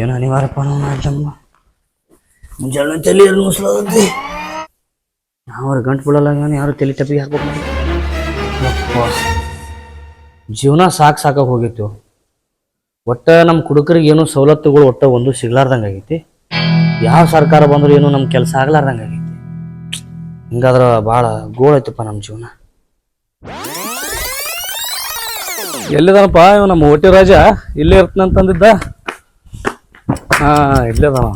ಏನು ಅನಿವಾರ್ಯಪ್ಪ ನಾವು ಮುಂಜಾನೆ ತಲೆ ಏನು ಮುಸ್ಲಾದಂತೆ. ಯಾವ ಗಂಟು ಬಿಡಲ್ಲ ಯಾರು ತಲೆ ತಪ್ಪಿ ಹಾಕ್ಬೇಕು ಜೀವನ ಸಾಕು ಸಾಕಾಗಿ ಹೋಗಿತ್ತು. ಒಟ್ಟ ನಮ್ಮ ಕುಡುಕರಿಗೆ ಏನು ಸವಲತ್ತುಗಳು ಒಟ್ಟ ಒಂದು ಸಿಗ್ಲಾರ್ದಂಗೆ ಆಗೈತಿ. ಯಾವ ಸರ್ಕಾರ ಬಂದರೂ ಏನು ನಮ್ಮ ಕೆಲಸ ಆಗ್ಲಾರ್ದಂಗೆ ಆಗೈತಿ. ಹಿಂಗಾದ್ರೆ ಭಾಳ ಗೋಳೈತಪ್ಪ ನಮ್ಮ ಜೀವನ. ಎಲ್ಲಿದಾನಪ್ಪ ಇವ ನಮ್ಮ ಓಟಿ ರಾಜ? ಇಲ್ಲೇ ಇರ್ತನಂತಂದಿದ್ದ? ಹಾ, ಇಲ್ಲೇ ಅದಾನ.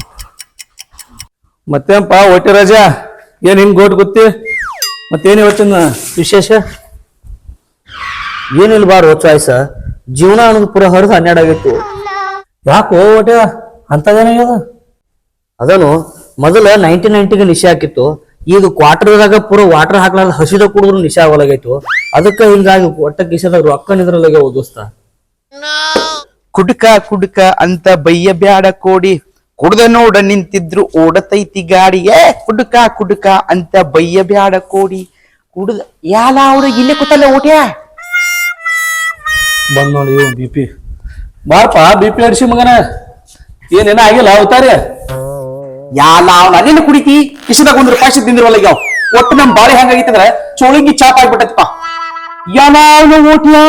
ಮತ್ತೇನಪ್ಪ ಒಟ್ಟಿ ರಾಜ? ಏನ್ ಹಿಂಗ್ ಗೋಟ್ ಗೊತ್ತಿ? ಮತ್ತೇನ್ ಇವತ್ತಿನ ವಿಶೇಷ? ಏನಿಲ್ಲ ಬಾರ ಚಾಯ್ಸ ಜೀವನ ಅನ್ನೋದು ಪೂರ ಹರಿದು ಹನ್ನೆರಡು ಆಗಿತ್ತು ಯಾಕೋ ಒಟ್ಟ ಅಂತದೇನಾಗ್ಯದ ಅದನು ಮೊದಲ ನೈನ್ಟಿ ನೈನ್ಟಿಗೆ ನಿಶೆ ಹಾಕಿತ್ತು. ಈಗ ಕ್ವಾರ್ಟರ್ದಾಗ ಪೂರ ವಾಟರ್ ಹಾಕ್ಲಾರ್ದ ಹಸಿದ ಕುಡಿದ್ರು ನಿಶೆ ಆಗಲಾಗೈತು. ಅದಕ್ಕೆ ಹಿಂಗಾಗಿ ಒಟ್ಟ ಕಿಸದಾಗ ರೊಕ್ಕ ನಿದ್ರಲಾಗೆ ಓದಿಸ್ತ ಕುಡ್ಕ ಕುಡ್ಕ ಅಂತ ಬಯ್ಯ ಬ್ಯಾಡ ಕೋಡಿ. ಕುಡ್ದ ನೋಡ ನಿಂತಿದ್ರು ಓಡತೈತಿ ಗಾಡಿ. ಏ ಕುಡ್ಕ ಕುಡ್ಕ ಅಂತ ಬಯ್ಯ ಬ್ಯಾಡ ಕೋಡಿ. ಕುಡ್ದ ಯಾಲ ಅವ್ರು ಇಲ್ಲೇ ಕೂತಲ್ಲ ಓಟ್ಯಾ ಬಂದ್ ನೋಡಿ ಬಿ ಪಿ ಬಾರಪ್ಪ ಬಿ ಪಿ ಅಡ್ಸಿ ಮಗನ. ಏನೇನ ಆಗಿಲ್ಲ ಅವತಾರಿ? ಯಾಲ ಅವ್ನ ಅದೇನು ಕುಡಿತಿ? ಕಿಶದಾಗ ಒಂದ್ ರೂಪಾಯಿ ತಿಂದಿರವಲ್ಲ ಈಗ ಒಟ್ಟು ನಮ್ ಬಾಳೆ ಹೆಂಗಾಗಿತ್ತಂದ್ರೆ ಚೋಳಿಂಗಿ ಚಾಪ್ ಆಗ್ಬಿಟ್ಟೈತಪ್ಪ. ಯಾಲ ಅವ್ನ ಓಟ್ಯಾ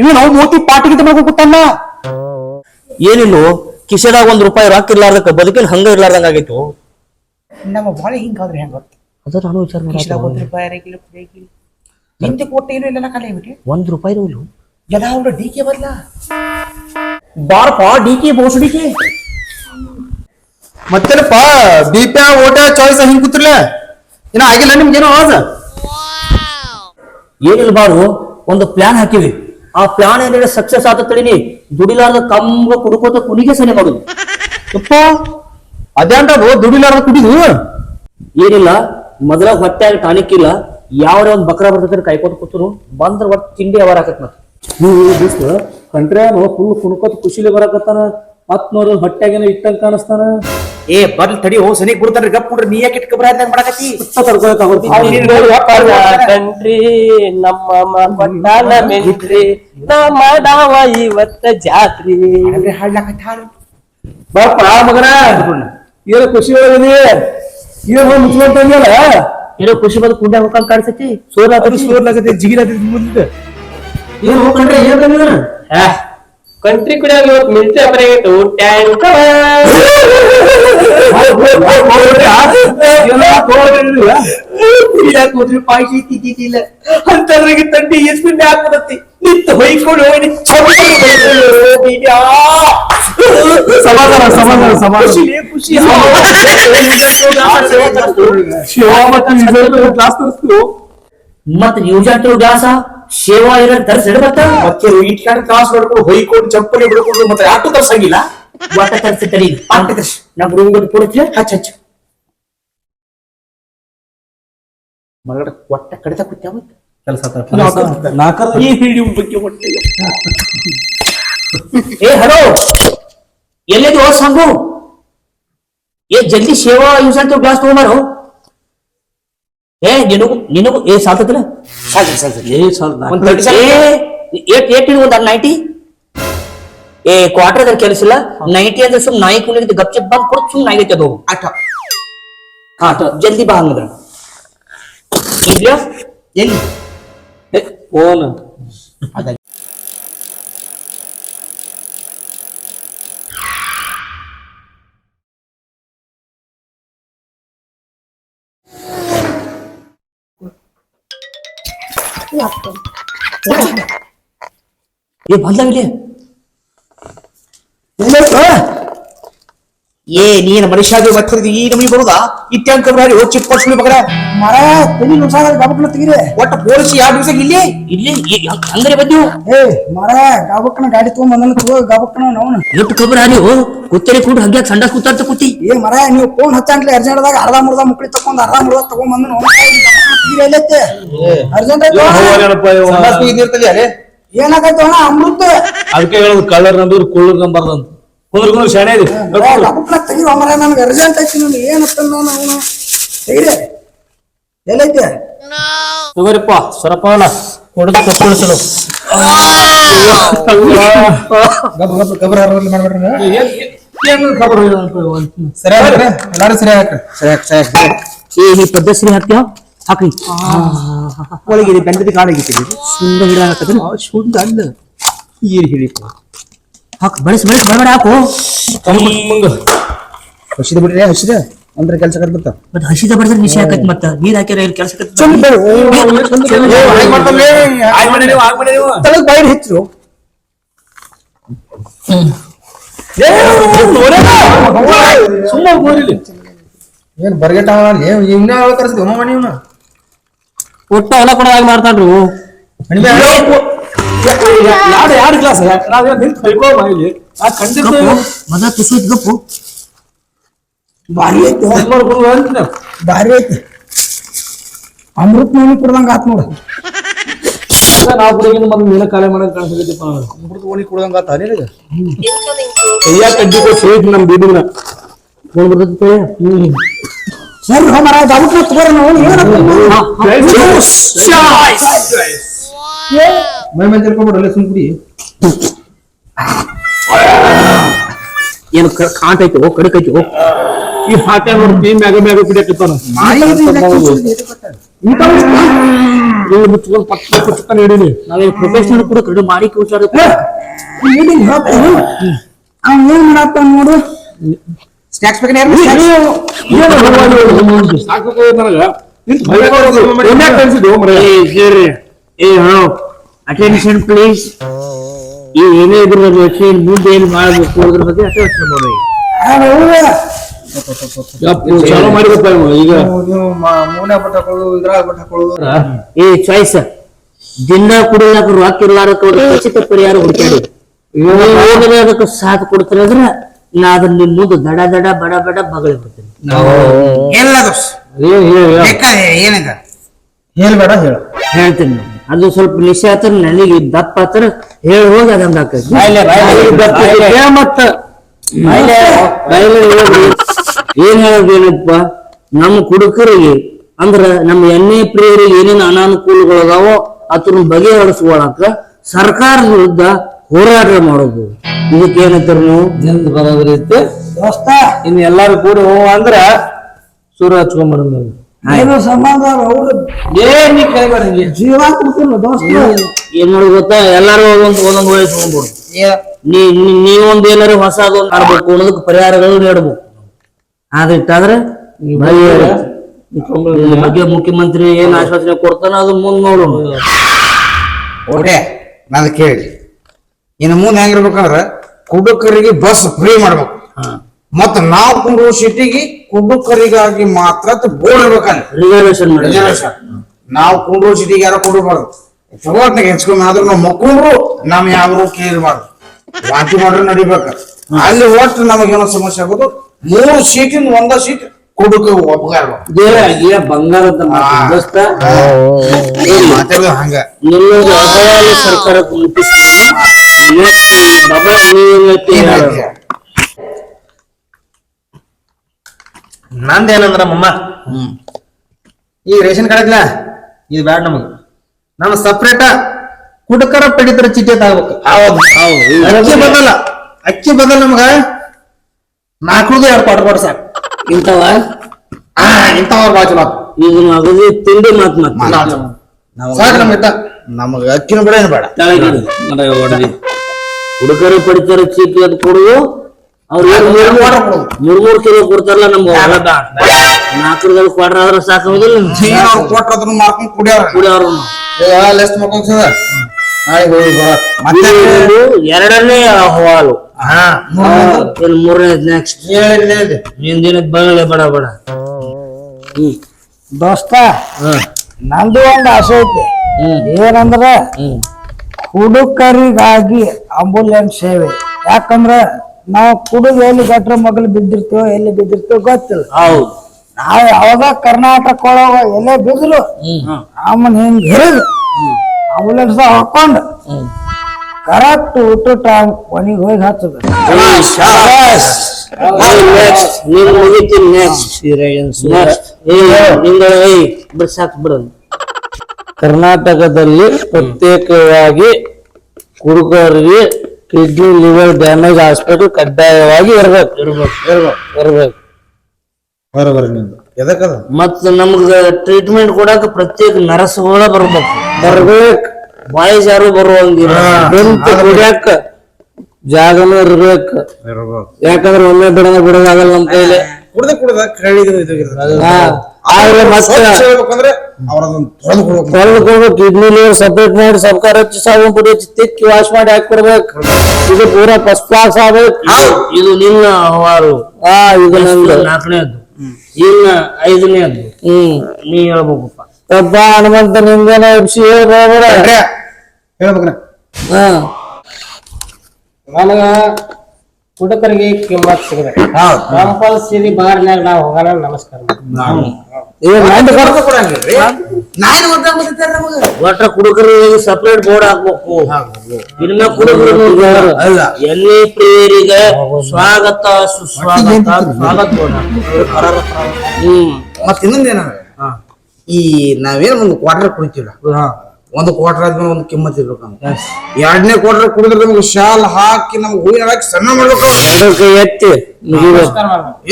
ಇವನು ಮೋತಿ ಪಾಟಿಗೆ ಮಾಡ್ಕೊಂಡು ಕೂತಲ್ಲ. ಏನಿಲ್ಲ ಕಿಸೆದಾಗ ಒಂದ್ ರೂಪಾಯಿ ರೊಕ್ಕ ಇರ್ಲಾರ್ದಕ್ಕ ಬದುಕಿನ ಹಂಗ ಇರ್ಲಾರ್ದಂಗ ಆಗೈತು? ನಮ್ಮ ಬಾಳೆ ಹಿಂಗಾದ್ರೆ ಹೆಂಗ ಅದ ನಾನು ವಿಚಾರ ಕಿಶದಾಗ ಒಂದ್ ರೂಪಾಯಿ ನಿಂತೆ ಕೊಟ್ಟ ಏನು ಇಲ್ಲ ಬಿಟ್ಟು ಒಂದ್ ರೂಪಾಯಿ ಇಲ್ಲ ಎಲ್ಲ ಅವ್ರು ಡಿ ಕೆ ಬರ್ಲ ಬಾರಪ್ಪ D K boss D K. ಮತ್ತೇನಪ್ಪ ಓಟ ಚಾಯ್ಸ್ ಹಿಂಗ್ ಕೂತ್ರಲ್ಲ ಏನ ಆಗಿಲ್ಲ ನಿಮ್ಗೇನೋ ಆವಾಜ? ಏನಿಲ್ಲ ಬಾರು ಒಂದು ಪ್ಲಾನ್ ಹಾಕಿವಿ. ಆ ಪ್ಲಾನ್ ಏನಿದೆ ಸಕ್ಸಸ್ ಆತ ತಳಿನಿ ದುಡಿಲಾರ್ದ ಕಂಬ ಕುಡ್ಕೋತ ಕುಣಿಗೆ ಸನೆ ಮಾಡುದು ಯಪ್ಪ ಅದೇಂಟದು ದುಡಿಲಾರ್ದ ಕುಡಿದು? ಏನಿಲ್ಲ, ಮೊದಲ ಹೊಟ್ಟೆಯಾಗ ಟಾನಿಕ್ ಇಲ್ಲ ಯಾವ ಒಂದ್ ಬಕ್ರ ಬರ್ತೈತೆ ಕಾಯ್ಕೋತ ಕೂತರು. ಬಂದ್ರ ಒಟ್ಟು ತಿಂಡಿ ಅವರ್ ಹಾಕತ್ ಮತ್ತೆ. ಕಂಟ್ರ್ಯಾನು ಫುಲ್ ಕುಣ್ಕೋತ ಖುಷಿಲಿ ಬರಕತ್ತಾನ. ಮತ್ ನೋಡ್ರಿ ಹೊಟ್ಯಾಗೇನೋ ಇಟ್ಟಂಗ್ ಕಾಣಿಸ್ತಾನ? ಏ ಬರ್ಲಿ ತಡಿ ಹೋ ಸನಿಗ್ ಬಿಡ್ತಾರ ಗಪ್ ಬಿಡ್ರಿ ನೀ ಯಾಕೆ ಇಟ್ಕ ಬರಾದ್ನಾಗ ಮಾಡಕತ್ತಿ? ಕಂಡ್ರಿ ನಮ್ಮ ಮಟ್ಟಾನ ಮೆಂಟ್ರಿ ನಾ ಮಾಡಾವ ಇವತ್ತ ಜಾತ್ರಿ. ಬಾಪ ಮಗನ ಏನೋ ಖುಷಿ ಒಳಗದಿ? ಏನ್ ಮುಚ್ಕೊಂತ ಏನೋ ಖುಷಿ ಬಂದು ಕುಂಡ ಹೋಗಂಗ್ ಕಾಣಿಸತಿ? ಸೋರ್ ಸೋರ್ ಜಿಗಿರ ಜಿಗಿಲಾಗತ್ತೆ ಮುಂದೆ. ಏನ್ ಹೋಗ್ಕೊಂಡ್ರೆ ಏನ್ ತಂದಿದಾನ ಕಂಟ್ರಿ ಕೂಡ ಇವತ್ತು ಮಿಲ್ಟ್ರಿ ಆಪರೇಟ್ ಟ್ಯಾಂಕ್ ಹೋದ್ರೆ ಪಾಯ್ಸಿ ತಿದ್ದಿದ್ದಿಲ್ಲ ಅಂತದ್ರಾಗೆ ತಂಡಿ ಎಸ್ಪಿಂದ ಹಾಕ್ಬಿಡತ್ತಿ ನಿಂತು ಹೊಯ್ಕೊಂಡು ಹೋಗಿ ಸಮಾಧಾನ ಸಮಾಧಾನ ಸಮಾಧಾನ ಖುಷಿ ಶಿವ ಮತ್ತು ಕ್ಲಾಸ್ ತರಿಸ್ತು ಮತ್ ನ್ಯೂಸ್ ಆಟೋ ಗ್ಲಾಸ? ಸೇವಾ ಇರೋ ತರ್ಸ್ ಹಿಡ್ಬತ್ತ ಮತ್ತೆ ಇಟ್ಕೊಂಡು ಕಾಸು ಮಾಡ್ಕೊಂಡು ಹೊಯ್ಕೊಂಡು ಚಪ್ಪಲಿ ಬಿಡ್ಕೊಂಡು ಮತ್ತೆ ಯಾಕೂ ತರ್ಸಂಗಿಲ್ಲ? ಒಟ್ಟ ತರ್ಸಿ ತರಿ ಪಾಟ ತರ್ಸಿ. ನಮ್ಮ ರೂಮ್ ಕೊಡ್ತೀವಿ ಹಚ್ಚ ಹಚ್ಚ. ಮಗಳ ಒಟ್ಟ ಕಡಿತ ಕೂತ್ಯಾವ ಕೆಲಸ ಈ ಹಿಡಿಯೋ ಬಗ್ಗೆ ಹೊಟ್ಟೆ ಏ ಹಲೋ! ಎಲ್ಲಿದೆ ಓ ಸಂಗು? ಏ ಜಲ್ದಿ ಸೇವಾ ಯೂಸ್ ಅಂತ ಗ್ಲಾಸ್ ತಗೊಂಬಾರು ಏ ನಿನಗೂ ನಿನಗೂ ಏ ಸಾಲ್ತದಿಲ್ಲ ಏ ಸ್ವಲ್ಪ ಒಂದ್ ತರ್ಟಿ ಏಟ್ ಏಟ್ ಒಂದ್ ನೈಂಟಿ ಏ ಕ್ವಾರ್ಟರ್ ಅದ್ರ ಕೆಲಸ ಇಲ್ಲ ನೈಂಟಿ ಅಂದ್ರೆ ಸುಮ್ ನಾಯಿ ಕುಣಿಗಿದ್ದು ಗಪ್ ಚಪ್ ಬಂದ್ ಕೊಡ್ ಸುಮ್ ನಾಯಿಗೆ ಅದು ಆಟ. ಹಾ ಜಲ್ದಿ ಬಾ ಹಂಗದ್ರ. ಇಲ್ಲ ಎಲ್ಲಿ? ಫೋನ್ ಏ ಬಂದಾವಿಲ್ಲ ಏ ನೀನ್ ಮನುಷ್ಯಾಗಿ ಬರ್ತದ ಈ ನಮಗೆ ಬರುದಾ ಇತ್ಯಾಂಕ ಬರಾರಿ ಹೋಗಿ ಚಿಕ್ಕ ಪರ್ಸ್ಲಿ ಮಗನ ಮರ ತಲೆ ನುಸಾದ ಗಬಕ್ನ ತೆಗಿರೆ ಒಟ್ಟ ಪೊಲೀಸ್ ಎರಡು ದಿವಸ ಇಲ್ಲಿ ಇಲ್ಲಿ ಅಂದ್ರೆ ಹಂಗ್- ಬಂದಿವು ಏ ಮರ ಗಬಕ್ನ ಗಾಡಿ ತಗೊಂಡ್ ಬಂದನ ತಗೋ ಗಬಕ್ನ ನೋವನ ಎಷ್ಟು ಖಬರ್ ಹಾರಿವು ಕುತ್ತರಿ ಕೂಡ ಹಂಗ್ಯಾಕ್ ಸಂಡ ಕೂತಾರ್ತ ಕೂತಿ ಏ ಮರ ನೀವು ಫೋನ್ ಹಚ್ಚಂಗ್ಲಿ ಅರ್ಜೆಂಟ್ದಾಗ ಅರ್ಧ ಮುರ್ದ ಮುಕ್ಳಿ ತಕೊಂಡ್ ಅರ್ಧ ಮುರ್ದ ತಗೊಂಡ್ ಬಂದನ ಎಲ್ಲೈತೆ ಅರ್ಜೆಂಟ್ ಇದಿರ್ತದೆ ಅರೆ. ಏನಾಗೈತೆ ಅಣ್ಣ ಅಮೃತ? ಅದಕ್ಕೆ ಹೇಳೋದು ಕಳ್ಳರ್ ನಂಬರ್ ಕುಳ್ಳರ್ ನಂಬಾರ್ದಂತ. ಅಂತ ಕುಂದ್ರ ಶಾಣೆ ಇದೆ. ಮರ ನನಗೆ ಅರ್ಜೆಂಟ್ ಐತಿ ನಾನು ಏನತ್ತ ನಾನು ಅವನು ತೆಗಿರೆ. ಎಲ್ಲೈತೆ? ತಗೋರಿಪ್ಪ ಸರಪವನ ಅಲ್ಲ ಗಬ ಗಬ ಗಬ್ರ ಹರವಲ್ಲಿ ಮಾಡ್ಬೇಡ್ರಿ ಏನು ಖಬರ್ ಸರಿ ಎಲ್ಲಾರು ಸರಿ ಹಾಕ್ರಿ ಸರಿ ಸರಿ ಈ ಈ ಪದ್ಧತಿ ಹಾಕ್ತೀವ ಹಾಕ್ರಿ ಒಳಗಿದೆ ಬೆಂದದ ಕಾಡಾಗಿತ್ತು ಸುಂದರ ಗಿಡ ಹಾಕದ್ರೆ ಶುದ್ಧ ಅಲ್ಲ ಏನು ಹೇಳಿ ಹಾಕ್ ಬಳಸಿ ಬಳಸಿ ಬೇಡ ಹಾಕು. ಹಸಿದ ಬಿಡ್ರಿ ಹಸಿದ? ಅಂದ್ರೆ ಕೆಲಸ ಕಟ್ಬಿಡ್ತ ಮತ್ತೆ ಹಸಿದ ಬಡಿದ್ರೆ ನಿಶೆ ಹಾಕತ್ ಮತ್ತ. ನೀರ್ ಹಾಕ್ಯಾರ ಇಲ್ಲಿ ಕೆಲಸ ತಳಗ್ ಬೈರ್ ಹೆಚ್ಚು ಸುಮ್ಮನೆ ಏನ್ ಬರ್ಗೆಟ್ ಇನ್ನ ಕರ್ಸಿದ್ವಿ ಒಮ್ಮ ಮನಿ ಇವ್ನ ಒಟ್ಟ ಹೊಲ ಕೊಡದಾಗ ಮಾಡ್ತಾನ್ರು. ಯಾರು ಯಾರು ಕ್ಲಾಸ್ ಆ ಖಂಡಿತ ಗಪ್ಪು ಮೊದಲ ತುಸು ಗಪ್ಪು. ಭಾರಿ ಐತಿ ಭಾರಿ ಐತಿ. ಅಮೃತ ನೋನಿ ಕುಡ್ದಂಗ ಆತ್ ನೋಡು. ನಾವು ಕುಡಿಯಿಂದ ಮೊದಲು ಮೇಲೆ ಕಾಲೇ ಮಾಡಕ್ ಕಾಣಿಸ್ತಿದ್ದಪ್ಪ ಅಮೃತ ಓಣಿ ಕುಡ್ದಂಗ ಆತ ನಿನಗೆ ಕೈಯಾಗ ಕಡ್ಡಿ ಕೊಟ್ಟು ಸೇರಿದ್ ನಮ್ ಬೀದಿನ. ಬರ್ತೈತೆ ಸರಿ ಹೋ ಅವ್ರನ್ನ ತಗೋರ ನಾವು ಮೈ ಮೈ ಅಲ್ಲೇ ಏನು ಕಾಂಟ್ ಐತಿ ಕಡಕ್ ಐತಿ ಈ ಹಾಟೆ ನೋಡಿ ಟೀಮ್ ಮ್ಯಾಗ ಮ್ಯಾಗ ಕುಡಿಯಕತ್ತಾನ ಇವ್ರು ಮುಚ್ಕೊಂಡು ಪಕ್ಕ ಕುಚ್ತಾನೆ ಹಿಡೀನಿ ನಾವೇನು ಪ್ರೊಫೆಷನಲ್ ಕೂಡ ಕಡಿಮೆ ಮಾಡಿ ಕೂಚಾರ ಅವ್ನ್ ಏನ್ ಮಾಡತ್ತ ನೋಡು? ಸ್ನಾಕ್ಸ್ ಅಟೆನ್ಷನ್ ಪ್ಲೀಸ್ ಈ ಏನೇ ಇದ್ರ ಮುಂದೆ ಏನ್ ಮಾಡಬೇಕು ಅದ್ರ ಬಗ್ಗೆ ಅಟೆನ್ಷನ್ ಮಾಡಿ ಈಗ ಇದ್ರಾಗ ಏ ಚಾಯ್ಸ್ ದಿನ ಕುಡಿಯಾಕ ರೊಕ್ಕ ಇರ್ಲಾರಕ್ಕ ಪರಿಹಾರ ಸಾಥ್ ಕೊಡ್ತಾರೆ ನಾ ಅದನ್ನ ನಿಮ್ ಮುಂದೆ ದಡ ದಡ ಬಡ ಬಡ ಬಗಳಿ ಬಿಡ್ತೀನಿ. ಎಲ್ಲ ದೋಸ್ ಏನಿದೆ? ಹೇಳ್ಬೇಡ ಹೇಳು. ಹೇಳ್ತೀನಿ ನಾನು. ಅದು ಸ್ವಲ್ಪ ನಿಶೆ ಆತರ ನನಗೆ ದಪ್ಪ ಆತರ ಹೇಳಿ ಹೋಗಿ ಅದಂಗ ಮತ್ತ. ಏನ್ ಹೇಳೋದೇನಪ್ಪ? ನಮ್ಮ ಕುಡುಕರಿಗೆ ಅಂದ್ರ ನಮ್ಮ ಎಣ್ಣೆ ಪ್ರಿಯರಿಗೆ ಏನೇನು ಅನಾನುಕೂಲಗಳು ಅದಾವೋ ಅದನ್ನ ಬಗೆಹರಿಸ್ಕೊಳಕ ಸರ್ಕಾರದ ವಿರುದ್ಧ ಹೋರಾಟ ಮಾಡೋದು ಇದಕ್ಕೆ ಏನಂತಾರ ನೀವು? ನಿಂದು ಬರೋದ್ರೈತೆ ದೋಸ್ತ ಇನ್ನು ಎಲ್ಲಾರು ಕೂಡ ಹೋ ಅಂದ್ರ ಸೂರ್ಯ ಹಚ್ಕೊಂಡ್ಬರೋದು ಏನು ಸಂಬಂಧ ಅವ್ರು ಏನ್ ಹಿಂಗೆ. ಜೀವ ಕೊಡ್ತೀನಿ ದೋಸ್ತ. ಏನ್ ಮಾಡೋದು ಗೊತ್ತಾ? ಎಲ್ಲಾರು ಒಂದೊಂದು ಒಂದೊಂದು ವಯಸ್ಸು ಹೋಗ್ಬಿಡು ನೀ ನೀ- ಏನಾರು ಹೊಸದೊಂದು ಮಾಡ್ಬೇಕು ಅನ್ನೋದಕ್ಕೆ ಪರಿಹಾರಗಳು ನೀಡಬೇಕು. ಇದ್ರ ಬಗ್ಗೆ ಮುಖ್ಯಮಂತ್ರಿ ಏನ್ ಆಶ್ವಾಸನೆ ಕೊಡ್ತಾನ ಅದು ಮುಂದೆ ನೋಡೋಣ. ಓಕೆ ನಾನು ಕೇಳಿ ಇನ್ನು ಮುಂದೆ ಹೆಂಗಿರ್ಬೇಕಂದ್ರ ಕುಡುಕರಿಗೆ ಬಸ್ ಫ್ರೀ ಮಾಡ್ಬೇಕು. ಮತ್ತ ನಾವು ಕುಂಡು ಸಿಟಿಗೆ ಕುಡುಕರಿಗಾಗಿ ಮಾತ್ರ ಬೋರ್ಡ್ ಇರ್ಬೇಕಂದ್ರೆ ರಿಸರ್ವೇಶನ್ ಮಾಡಿ ರಿಸರ್ವೇಶನ್ ನಾವು ಕುಂಡ್ರು ಸಿಟಿಗೆ ಯಾರೋ ಕುಂಡ್ರಬಾರ್ದು ತಗೋಟ್ನಾಗ ಹೆಚ್ಕೊಂಡ್ ಆದ್ರೂ ನಾವು ಮಕ್ಕೊಂಡ್ರು ನಮ್ ಯಾವ್ದು ಕೇಳಬಾರ್ದು ವಾಂತಿ ಮಾಡ್ರೆ ನಡಿಬೇಕ. ಅಲ್ಲಿ ಒಟ್ಟು ನಮಗೇನೋ ಸಮಸ್ಯೆ ಆಗೋದು. ಮೂರು ಸೀಟಿಂದ ಒಂದ ಸೀಟ್ ಕುಡುಕ ಒಬ್ಬಗಾರ ಬಂಗಾರ ಅಂತ ಮಾತು. ದೋಸ್ತ? ಮಾತಾಡೋದು ಹಂಗ. ಅಹವಾಲು ನೀನ್? ನಂದೇನಂದ್ರ ಮಮ್ಮ? ಈ ರೇಷನ್ ಕಾರ್ಡ್ ಐತ್ಲ ಇದು ಬ್ಯಾಡ ನಮಗ. ನಮ್ಮ ಸಪ್ರೇಟ ಕುಟಕರ ಪಡಿತರ ಚೀಟಿ ತಗೋಬೇಕು ಅಕ್ಕಿ ಬದಲ. ಅಕ್ಕಿ ಬದಲ ನಮಗ ನಾಲ್ಕುದು ಎರಡು ಪಾಟ್ ಕೊಡ ಸಾಕು. ಇಂಥವ? ಇಂಥವ್ರ ಚಲೋ ಈಗ ತಿಂಡಿ ಮಾತ್ ಮಾತ್. ಸಾಕು ನಮ್ಗೆ ನಮಗ ಅಕ್ಕಿನ ಬೇಡ ಏನು ಬೇಡ. ಹುಡುಗರು ಪಡಿತರ ಚೀಟಿ ಅದು ಕೊಡುವು ಅವ್ರು ಏನ್ ಮೂರ್ ಮೂರ್ ಮೂರ್. ಮೂರ್ ಕಿಲೋ ಕೊಡ್ತಾರಲ್ಲ ನಮ್ಗೆ. ನಾಲ್ಕರದಲ್ಲಿ ಕ್ವಾರ್ಟರ್ ಆದ್ರೆ ಸಾಕಾಗೋದಿಲ್ಲ. ಅದನ್ನ ಮಾಡ್ಕೊಂಡ್ ಕುಡಿಯೋರ ಕುಡಿಯೋರು ಲಿಸ್ಟ್ ಮಾಡ್ಕೊಂಡ್ ಮತ್ತೆ ಎರಡನೇ ಅಹವಾಲು. ಮೂರನೇ ನೆಕ್ಸ್ಟ್ ಹಿಂದಿನ ಬಗಳೆ ಬಡ ಬಡ. ದೋಸ್ತ ಹ್ಮ್. ನಂದು ಒಂದು ಆಸೆ ಐತಿ. ಹ್ಮ್. ಏನಂದ್ರ ಹುಡುಕರಿಗಾಗಿ ಆಂಬುಲೆನ್ಸ್ ಸೇವೆ. ಯಾಕಂದ್ರೆ ನಾವು ಕುಡುಗ ಎಲ್ಲಿ ಗಟ್ರ ಮಗಲು ಬಿದ್ದಿರ್ತೀವೋ ಎಲ್ಲಿ ಬಿದ್ದಿರ್ತೀವೋ ಗೊತ್ತಿಲ್ಲ. ಹೌದು. ನಾವು ಯಾವಾಗ ಕರ್ನಾಟಕ ಒಳಗ ಎಲ್ಲ ಬಿದ್ರು ಆಮನ್ ಹಿಂಗ್ ಹಿರಿದು ಆಂಬುಲೆನ್ಸ್ ಹಾಕೊಂಡು ಕರೆಕ್ಟ್ ಊಟ ಟೈಮ್ ಕೊನೆಗೆ ಹೋಗಿ ಹಚ್ಚದ ನೆಕ್ಸ್ಟ್ ನೆಕ್ಸ್ಟ್ ಬಿಡ್ಸಾಕ್ ಏ ಕರ್ನಾಟಕದಲ್ಲಿ ಪ್ರತ್ಯೇಕವಾಗಿ ಕುಡುಕರಿಗೆ ಕಿಡ್ನಿ ಲಿವರ್ ಡ್ಯಾಮೇಜ್ ಹಾಸ್ಪಿಟಲ್ ಕಡ್ಡಾಯವಾಗಿ ಇರ್ಬೇಕು. ಇರ್ಬೇಕು ಇರ್ಬೇಕು ಇರ್ಬೇಕು. ಬರೋಬರಿ ನಿಮ್ದು ಎದಕ್ಕದ ಮತ್ ನಮ್ಗ ಟ್ರೀಟ್ಮೆಂಟ್ ಕೊಡಾಕ ಪ್ರತ್ಯೇಕ ನರಸುಗಳ ಬರ್ಬೇಕು. ಬರ್ಬೇಕು. ಬಾಯ್ಸ್ ಯಾರು ಬರುವಂಗಿಲ್ಲ. ನಿಂತು ಕುಡಿಯಾಕ ಜಾಗನೂ ಇರ್ಬೇಕು. ಯಾಕಂದ್ರೆ ಒಮ್ಮೆ ಬಿಡಂಗ ಬಿಡೋದಾಗಲ್ಲ ನಮ್ ಕೈಲಿ. ಕುಡ್ದ ಕುಡ್ದ ಇದು ಹಾ. ಆದ್ರೆ ಮತ್ತೆ ಹೇಳ್ಬೇಕಂದ್ರೆ ಅವ್ರದೊಂದು ತೊಳೆದು ಕೊಡ್ಬೇಕು ತೊಳೆದುಕೊಂಡು ಕಿಡ್ನಿ ಲಿವರ್ ಸಪ್ರೇಟ್ ಮಾಡಿ ಸರ್ಕಾರ ಹಚ್ಚಿ ಸಾಬೂನ್ ಪುಡಿ ಹಚ್ಚಿ ತಿಕ್ಕಿ ವಾಶ್ ಮಾಡಿ ಹಾಕ್ಬಿಡ್ಬೇಕು. ಇದು ಪೂರಾ ಫಸ್ಟ್ ಕ್ಲಾಸ್ ಆಗ್ಬೇಕು. ಇದು ನಿನ್ನ ವಾರು ಆ ಇದು ನಂದು. ನಾಲ್ಕನೇದ್ದು. ಐದನೇದು ಐದನೇದ್ದು. ಹ್ಮ್. ನೀ ಹೇಳ್ಬೇಕಪ್ಪ. ಅಪ್ಪ ಹನುಮಂತ ನಿಂದೇನ ಎಬ್ಸಿ ಹೇಳ್ಬೇಡ ಹೇಳ್ಬೇಕ್ರ ಹಾ. ನನಗ ಹುಡುಗರಿಗೆ ಕಿಮ್ಮತ್ ಸಿಗಬೇಕು. ಕಂಪಲ್ಸರಿ ಬಾರ್ನ್ಯಾಗ ನಾವು ಹೋಗೋಣ ನಮಸ್ಕಾರ ಒಟ್ಟ ಕುಡುಕರಿಗೆ ಸಪರೇಟ್ ಬೋರ್ಡ್ ಹಾಕ್ಬೇಕು. ಇನ್ನ ಕುಡುಕರು ಅಲ್ಲ. ಎಲ್ಲಿ ಪ್ರಿಯರಿಗೆ ಸ್ವಾಗತ ಸುಸ್ವಾಗತ ಸ್ವಾಗತ ಬೋರ್ಡ್ ಹ್ಮ್. ಮತ್ತ ಇನ್ನೊಂದೇನ ಈ ನಾವೇನ್ ಒಂದು ಕ್ವಾರ್ಟರ್ ಕುಡಿತೀವಲ್ಲ? ಒಂದು ಕ್ವಾರ್ಟರ್ ಆದ್ಮೇಲೆ ಒಂದು ಕಿಮ್ಮತ್ ಇರ್ಬೇಕು ನಮ್ಗೆ. ಎರಡನೇ ಕ್ವಾರ್ಟರ್ ಕುಡಿದ್ರೆ ನಮ್ಗೆ ಶಾಲ್ ಹಾಕಿ ನಮ್ಗೆ ಹೂವಿನ ಹಾಕಿ ಸಣ್ಣ ಮಾಡ್ಬೇಕು ಎತ್ತಿ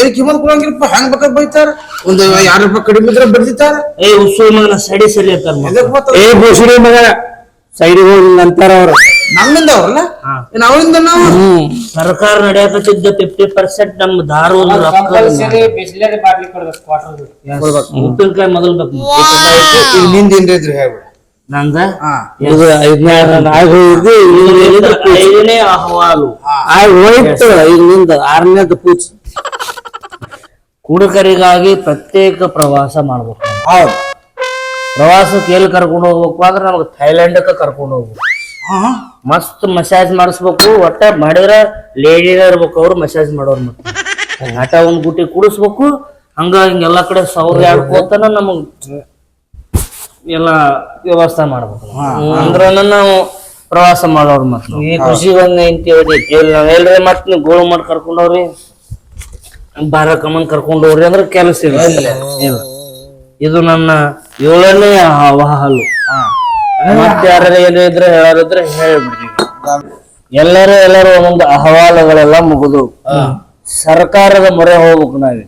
ಏನ್ ಕಿಮ್ಮತ್ ಕೊಡಂಗಿಲ್ಲಪ್ಪ ಹೆಂಗ್ ಬೇಕ ಬೈತಾರ? ಒಂದು ಎರಡು ರೂಪಾಯಿ ಕಡಿಮೆ ಇದ್ರೆ ಬರ್ದಿತ್ತಾರ ಏ ಉಸು ಮಗನ ಸಡಿ ಸರಿ ಅಂತಾರ? ಏ ಬಸುರಿ ಮಗ ಸೈಡಿಗೆ ಹೋಗಿ ಅಂತಾರ ಅವ್ರು. ನಮ್ಮಿಂದ ಅವ್ರಲ್ಲ? ನಾವಿಂದ ಅವರಿಂದ ನಾವು? ಸರ್ಕಾರ ನಡೆಯಕತ್ತಿದ್ದ ಫಿಫ್ಟಿ ಪರ್ಸೆಂಟ್ ನಮ್ಮ ದಾರು ಉಪ್ಪಿನಕಾಯಿ ಮೊದಲು ಬೇಕು. ನಿಂದ ಇದ್ರೆ ಹೇಳ್ಬಿಡ. ನಂದ? ಇದು ಐದನೇ ಆಗಿ ಹೋಗಿದ್ದು ಐದನೇ ಅಹವಾಲು. ಆಗಿ ಹೋಯ್ತು ಈಗ ನಿಂದ ಆರನೇದು ಪೂಜೆ. ಕುಡುಕರಿಗಾಗಿ ಪ್ರತ್ಯೇಕ ಪ್ರವಾಸ ಮಾಡ್ಬೇಕು. ಹೌದು. ಪ್ರವಾಸಕ್ಕೆ ಎಲ್ಲಿ ಕರ್ಕೊಂಡು ಹೋಗ್ಬೇಕು ಅಂದ್ರೆ ನಮ್ಗೆ ಥೈಲ್ಯಾಂಡಕ್ಕೆ ಕರ್ಕೊಂಡು ಹೋಗ್ಬೇಕು. ಹಾ. ಮಸ್ತ್ ಮಸಾಜ್ ಮಾಡಿಸ್ಬೇಕು. ಒಟ್ಟ ಮಾಡಿದ್ರ ಲೇಡಿನ ಇರ್ಬೇಕು ಅವ್ರು ಮಸಾಜ್ ಮಾಡೋರು ಮತ್ತೆ. ಆಟ ಒಂದ್ ಗುಟಿ ಕುಡಿಸ್ಬೇಕು. ಹಂಗ ಹಿಂಗೆಲ್ಲ ಎಲ್ಲಾ ಕಡೆ ಸೌರ್ಯ ಆಡ್ಕೋತನ ನಮಗ್ ಎಲ್ಲ ವ್ಯವಸ್ಥೆ ಮಾಡ್ಬೇಕು. ಅಂದ್ರ ನಾವು ಪ್ರವಾಸ ಮಾಡೋರು ಮತ್ತೆ ಈ ಕೃಷಿ ಒಂದ್ ಇಂತಿ ಎಲ್ರಿ ಮತ್ ನೀವು ಗೋಳು ಮಾಡಿ ಕರ್ಕೊಂಡವ್ರಿ. ಬಾರ ಕಮನ್ ಕರ್ಕೊಂಡವ್ರಿ ಅಂದ್ರೆ ಕೆಲಸ ಇಲ್ಲ. ಇದು ನನ್ನ ಏಳನೇ ಆವಾಹಲು. ಮತ್ತೆ ಯಾರು ಏನೇ ಇದ್ರೆ ಹೇಳೋರಿದ್ರೆ ಹೇಳ್ಬಿಡ್ರಿ. ಎಲ್ಲರೂ ಎಲ್ಲರೂ ಒಂದೊಂದು ಅಹವಾಲುಗಳೆಲ್ಲ ಮುಗಿದು ಸರ್ಕಾರದ ಮೊರೆ ಹೋಗ್ಬೇಕು ನಾವೇ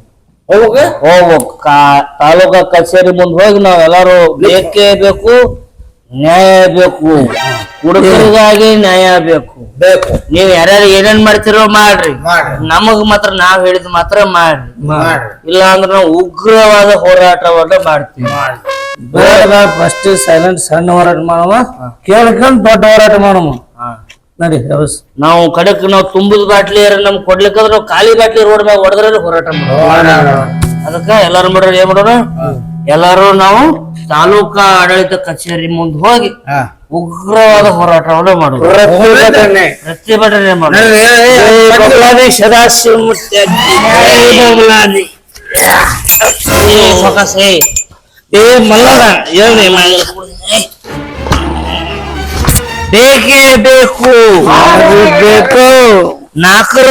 ಹೋಗ್ಬೇಕು ಹೋಗ್ಬೇಕು. ಕಾ- ತಾಲೂಕಾ ಕಚೇರಿ ಮುಂದೆ ಹೋಗಿ ನಾವೆಲ್ಲರೂ ಬೇಕೇ ಬೇಕು ನ್ಯಾಯ ಬೇಕು. ಹುಡುಗರಿಗಾಗಿ ನ್ಯಾಯ ಬೇಕು. ಬೇಕು. ನೀವ್ ಯಾರ್ಯಾರು ಏನೇನ್ ಮಾಡ್ತಿರೋ ಮಾಡ್ರಿ. ನಮಗ್ ಮಾತ್ರ ನಾವ್ ಹೇಳಿದ್ ಮಾತ್ರ ಮಾಡ್ರಿ. ಇಲ್ಲ ಅಂದ್ರೆ ನಾವು ಉಗ್ರವಾದ ಹೋರಾಟವನ್ನ ಮಾಡ್ತೀವಿ. ಬೇಡ ಫಸ್ಟ್ ಸೈಲೆಂಟ್ ಸಣ್ಣ ಹೋರಾಟ ಮಾಡುವ. ಕೇಳ್ಕೊಂಡ್ ದೊಡ್ಡ ಹೋರಾಟ ಮಾಡಮ್ಮ ನಡಿ ವ್ಯವಸ್ಥೆ ನಾವು ಕಡಕ್ ನಾವು ತುಂಬದ ಬಾಟ್ಲಿ ನಮ್ ಕೊಡ್ಲಿಕ್ಕಂದ್ರ ನಾವು ಖಾಲಿ ಬಾಟ್ಲಿ ರೋಡ್ ಮ್ಯಾಗ ಹೊಡೆದ್ರೆ ಹೋರಾಟ ಮಾಡೋಣ ಅದಕ್ಕ ಎಲ್ಲಾರು ಮಾಡೋರು ಏನ್ ಮಾಡೋಣ ಎಲ್ಲಾರು ನಾವು ತಾಲೂಕಾ ಆಡಳಿತ ಕಚೇರಿ ಮುಂದೆ ಹೋಗಿ ಉಗ್ರವಾದ ಹೋರಾಟವನ್ನು ಮಾಡೋದು ಪ್ರತಿಭಟನೆ ಮಾಡೋದು ಸದಾಶಿವ ಏ ಮಲ್ಲದ ಹೇಳಿ ಬೇಕೇ ಬೇಕು ಬೇಕು ನಾಲ್ಕರ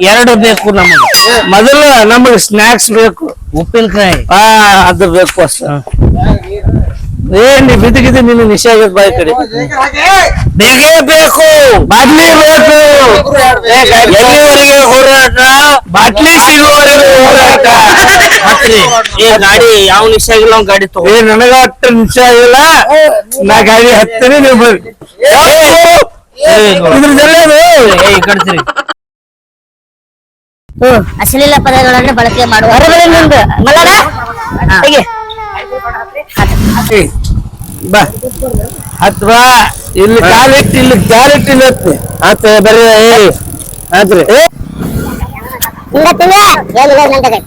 ಎರಡು ಬೇಕು ನಮಗೆ. ಮೊದಲು ನಮಗೆ ಸ್ನಾಕ್ಸ್ ಬೇಕು. ಉಪ್ಪಿನಕಾಯಿ. ಆ ಅದು ಬೇಕು ಅಷ್ಟ. ಏ ನೀ ಬಿದ್ದಿಗಿದ್ದು ನಿನ್ನ ನಿಷೇಧ ಬಾಯಿ ಕಡೆ. ಬೇಕೇ ಬೇಕು. ಬಾಟ್ಲಿ ಬೇಕು. ಎಲ್ಲಿವರೆಗೆ ಹೋರಾಟ? ಬಾಟ್ಲಿ ಸಿಗುವವರೆಗೆ ಹೋರಾಟ. ಈ ಏ ಗಾಡಿ ಯಾವ ನಿಶ್ಚಯ ಆಗಿಲ್ಲ ಅವ್ನ ಗಾಡಿ ತಗೋ. ಏ ನನಗ ಅಷ್ಟು ನಿಮಿಷ ಆಗಿಲ್ಲ. ನಾ ಗಾಡಿ ಹತ್ತೀನಿ ನೀವು ಬರ್ರಿ. ಇದ್ರ ಜಲ್ಲೇನು ಏ ಕಡ್ತೀರಿ ಅಶ್ಲೀಲ ಪದಗಳನ್ನ ಬಳಕೆ ಮಾಡುವ. ಹೊರಗಡೆ ನಿಂದು ಮಲ್ಲಡ ಹೇಗೆ ಬಾ. ಹತ್ ಬಾ. ಇಲ್ಲಿ ಕಾಲಿಟ್ಟು ಇಲ್ಲಿ ಕಾಲಿಟ್ಟು ಇಲ್ಲಿ ಹತ್ತಿ ಹತ್ ಬರ್ರಿ ಏ ಹತ್ರಿ ಏ. ಹಿಂಗ ತಿಂಗ ಎಲ್ಲಿ ಹೋಗಿ ನಂತದೆ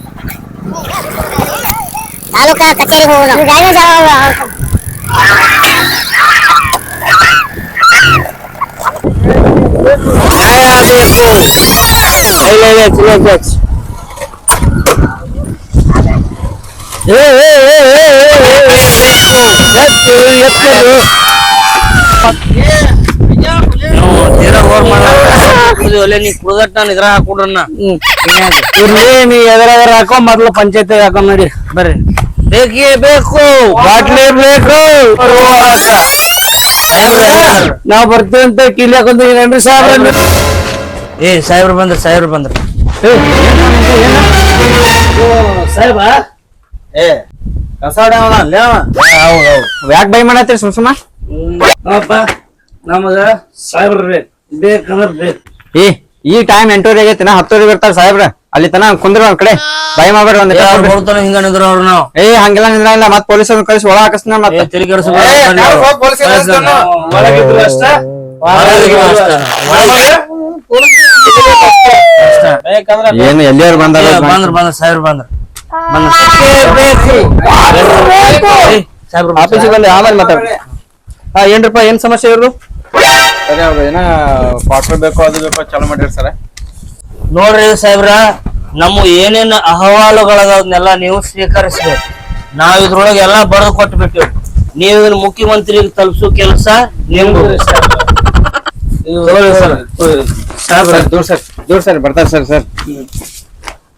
ತಾಲೂಕಾ ಕಚೇರಿಗೆ ಹೋಗೋಣ ನ್ಯಾಯ ಬೇಕು ಇಲ್ಲ ಇಲ್ಲ ಚಲೋ ಜಾಚ್ ಏ ಏ ಏ ಏ ಏ ಏ ಎತ್ತು ಎತ್ತರು ನಾವು ತೀರಾ ಹೋರ್ ಮಾಡಲ್ಲ ನೀ ಕುಡ್ದಟ್ಟ ನಾನು ಇದ್ರ ಹಾಕೊಡ್ರನ್ನ ಇರ್ಲಿ ನೀ ಎದರಾಗ ಹಾಕೋ ಮೊದ್ಲು ಪಂಚಾಯತ್ ಹಾಕೋ ನೋಡಿ ಬರ್ರಿ ಬೇಕೇ ಬೇಕು ಬಾಟ್ಲಿ ಬೇಕು ನಾವ್ ಬರ್ತೀವಿ ಅಂತ ಕಿಲಿ ಹಾಕೊಂಡ್ರಿ ಸಾಹೇಬ್ರ ಏ ಸಾಹೇಬ್ರು ಬಂದ್ರ ಸಾಹೇಬ್ರು ಬಂದ್ರ ಸಾಹೇಬ ಏ ಅಲ್ಲೇ ಯಾಕೆ ಬೈ ಮಾಡತ್ತೀರಿ ಸುಮ್ ಸುಮ್ಮ ಅಪ್ಪ ನಮಗ ಸಾಹೇಬ್ರ ಬೇಕು. ಬೇಕಂದ್ರ ಬೇಕು. ಏ ಈ ಟೈಮ್ ಎಂಟೂವರೆ ಆಗೈತಿ ನಾ ಹತ್ತುವರೆಗೆ ಬರ್ತಾರ ಸಾಹೇಬ್ರ. ಅಲ್ಲಿ ತನ ಕುಂದ್ರ ಒಂದ್ ಕಡೆ. ಭಯ ಮಾಡ್ಬೇಡ್ರಿ ಒಂದ್ ಹಿಂಗ ನಿಂದ್ರ ಅವ್ರು ನಾವು. ಏ ಹಂಗೆಲ್ಲ ನಿಂದ್ರ ಇಲ್ಲ ಮತ್ ಪೊಲೀಸ್ ಕಳಿಸಿ ಒಳ ಮತ್ತೆ. ತಿರುಗಿ ಅಷ್ಟ. ಏನು ಎಲ್ಲಿಯವ್ರು ಬಂದಾರ? ಬಂದ್ರ ಬಂದ್ರ ಸಾಹೇಬ್ರ ಬಂದ್ರ. ಆಫೀಸಿಗೆ ಬಂದೆ ಆಮೇಲೆ ಮಾತಾಡ್ರಿ ಹಾ ಏನ್ರಪ್ಪ ಏನ್ ಸಮಸ್ಯೆ ಇರೋದು? ಸರಿ ಅವ್ರು ಏನ ಕ್ವಾರ್ಟರ್ ಬೇಕೋ ಅದು ಬೇಕೋ ಚಾಲು ಮಾಡಿರಿ ಸರ್. ನೋಡ್ರಿ ಸಾಹೇಬ್ರ ನಮ್ಮ ಏನೇನ್ ಅಹವಾಲುಗಳದನ್ನೆಲ್ಲ ನೀವು ಸ್ವೀಕರಿಸ್ಬೇಕು. ನಾವ್ ಇದ್ರೊಳಗೆ ಎಲ್ಲಾ ಬರೆದು ಕೊಟ್ಬಿಟ್ಟಿವಿ. ನೀವು ಇನ್ ಮುಖ್ಯಮಂತ್ರಿಗೆ ತಲುಪಿಸೋ ಕೆಲಸ ನಿಮ್ದು. ತಗೊಳ್ಳಿ ಸರ್ ಸರ್ ದೂರ ಸರ್ ದೂರ ಸರ್ ಬರ್ತಾರೆ ಸರ್ ಸರ್.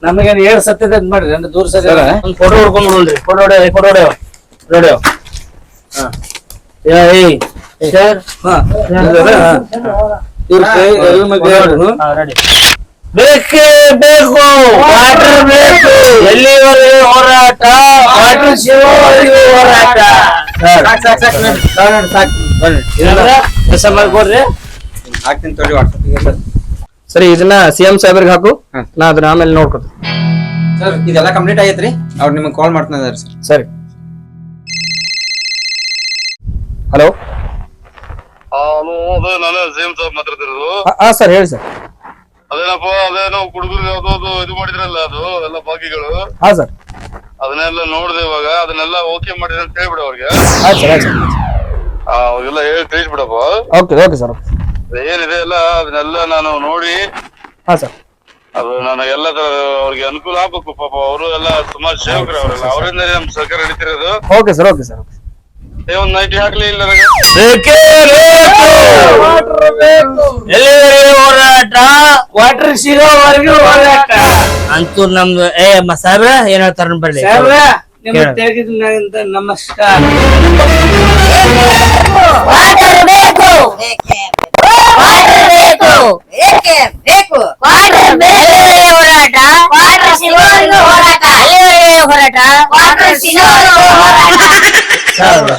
ನಮಗೇನ್ ಏಳ್ ಸತ್ಯದ ಮಾಡ್ರಿ ಅಂದ್ರೆ ದೂರ ಸರಿ ಫೋಟೋ ಒಂದ್ ಫೋಟೋ ಹೊಡ್ಕೊಂಡ್ಬಿಡ್ರಿ ಫೋಟೋ ಹೊಡೆಯ ಫೋಟೋ ಹೊಡೆಯೋ ಏ ರೆಡಿ ಬೇಕೇ ಬೇಕು ವಾಟರ್ ಬೇಕು. ಎಲ್ಲಿವರೆಗೆ ಹೋರಾಟ? ವಾಟರ್ ಸಿಗೋವರೆಗೆ ಹೋರಾಟ. ಕೆಲಸ ಮಾಡ್ಕೊಡ್ರಿ ಹಾಕ್ತೀನಿ ತೊಳಿ ವಾಟ್ಸಪ್ ಸರಿ ಇದನ್ನ ಸಿಎಂ ಸಾಹೇಬ್ರಿಗೆ ಹಾಕು. ನಾ ಅದನ್ನ ಆಮೇಲೆ ನೋಡ್ಕೊತೀನಿ ಸರ್ ಇದೆಲ್ಲ ಕಂಪ್ಲೀಟ್ ಆಗೈತ್ರಿ? ಅವ್ರು ನಿಮಗೆ ಕಾಲ್ ಮಾಡ್ತಾ ಇದಾರೆ ಸರ್. ಸರಿ. ಹಲೋ ಹಲೋ ಅದೇ ನಾನೇ ಸೇಮ್ ಸಾಬ್ ಮಾತಾಡ್ತಿರೋದು. ಹಾ ಸರ್ ಹೇಳಿ ಸರ್. ಅದೇನಪ್ಪ ಅದೇನೋ ಹುಡುಗರು ಯಾವ್ದೋ ಇದು ಮಾಡಿದ್ರಲ್ಲ ಅದು ಎಲ್ಲ ಬಾಕಿಗಳು. ಹಾ ಸರ್. ಅದನ್ನೆಲ್ಲ ನೋಡ್ದೆ ಇವಾಗ ಅದನ್ನೆಲ್ಲ ಓಕೆ ಮಾಡಿದ್ರೆ ಅಂತ ಹೇಳ್ಬಿಡು ಅವ್ರಿಗೆ. ಆಯ್ತು ಸರ್ ಆಯ್ತು ಸರ್. ಆ, ಅವ್ರಿಗೆಲ್ಲ ಹೇಳಿ ತಿಳಿಸ್ಬಿಡಪ್ಪ. Okay okay sir. ಓಕೆ ಏನಿದೆ ಅಲ್ಲ ಅದನ್ನೆಲ್ಲ ನಾನು ನೋಡಿ ಹಾ ಸರ್. ಅದು ನನಗೆಲ್ಲ ತರ ಅವ್ರಿಗೆ ಅನುಕೂಲ ಆಗ್ಬೇಕು ಪಾಪ ಅವರು ಎಲ್ಲ ಸುಮಾರು ಸೇವಕರು ಅವರೆಲ್ಲ. ಅವರಿಂದ ನಮ್ ಸರ್ಕಾರ ನಡೀತಿರೋದು ಓಕೆ ಸರ್ ಓಕೆ ಸರ್ ಏ ಒಂದ್ ನೈಟಿ ಹಾಕ್ಲಿ ಇಲ್ಲ ನನಗೆ ಬೇಕೇ? ಬೇಕು. ಎಲ್ಲಿವರೆಗೆ ಹೋರಾಟ? ವಾಟರ್ ಸಿಗೋವರೆಗೂ ಹೋರಾಟ. ಅಂತೂ ನಮ್ದು ಏ ಮ ಸಾಹೇಬ್ರ ಏನ್ ಹೇಳ್ತಾರ ಬರ್ಲಿ ಸಾಹೇಬ್ರ ನಿಮ್ಮ ಕೇಳು. ತೆಗೆದ ನಮಸ್ಕಾರ. ವಾಟರ್ ಬೇಕು? ವಾಟರ್ ಬೇಕು ಬೇಕೇ. ಬೇಕು ವಾಟರ್ ಬೇಕು ಹೋರಾಟ. ವಾಟರ್ ಸಿಗೋವರೆಗೂ ಹೋರಾಟ. ಅಲ್ಲಿವರೆಗೆ ಹೋರಾಟ. ವಾಟರ್ ಸಿಗೋವರೆಗೂ ಹೋರಾಟ.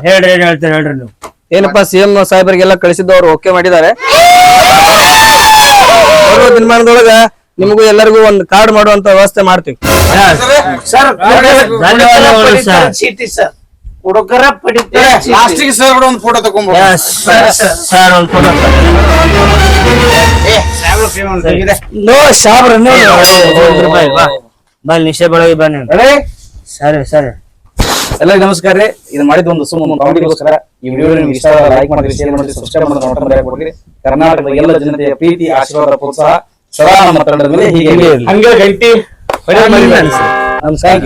ಹೇಳ್ರಿ ಏನ್ ಹೇಳ್ತೀರಿ ಹೇಳ್ರಿ ನೀವು. ಏನಪ್ಪ ಸಿಎಂ ಸಾಹೇಬರಿಗೆಲ್ಲ ಕಳಿಸಿದ್ದು ಅವ್ರು ಓಕೆ ಮಾಡಿದ್ದಾರೆ? ಬರುವ ದಿನಮಾನದೊಳಗ ನಿಮಗೂ ಎಲ್ಲರಿಗೂ ಒಂದು ಕಾರ್ಡ್ ಮಾಡುವಂತ ವ್ಯವಸ್ಥೆ ಮಾಡ್ತೀವಿ. ಸರ್ ಧನ್ಯವಾದಗಳು ಸರ್. ಚೀಟಿ ಸರ್ ಹುಡುಗರ ಪಡಿತಾರೆ. ಲಾಸ್ಟಿಗೆ ಸರ್ ಕೂಡ ಒಂದು ಫೋಟೋ ತಗೊಂಡ್ಬಿಡು. Yes, ಸರ್ ಒಂದ್ ಫೋಟೋ ನೋ ಸಾಬ್ರ ನೋ ಬಾ ನಿಶೆ ಬೆಳಗ್ಗೆ ಬನ್ನಿ. ಸರಿ ಸರಿ ಎಲ್ಲರಿಗೂ ನಮಸ್ಕಾರ ರೀ. ಇದು ಮಾಡಿದ ಒಂದು ಸುಮ್ಮನೆ ಕಾಮಿಡಿಗೋಸ್ಕರ ಈ ವಿಡಿಯೋ ನಿಮ್ಗೆ ಇಷ್ಟ ಲೈಕ್ ಮಾಡಿದ್ರೆ ಶೇರ್ ಮಾಡಿದ್ರೆ ಸಬ್ಸ್ಕ್ರೈಬ್ ಮಾಡಿದ್ರೆ ನೋಟ ಮರ್ಯಾದೆ ಕೊಡ್ರಿ ಕರ್ನಾಟಕದ ಎಲ್ಲ ಜನತೆಯ ಪ್ರೀತಿ ಆಶೀರ್ವಾದ ಪ್ರೋತ್ಸಾಹ ಸದಾ ನಮ್ಮ ತಂಡದ ಮೇಲೆ ಹೀಗೆ ಇರ್ಲಿ. ಹಂಗೆ ಗಂಟಿ ನಮಸ್ಕಾರ.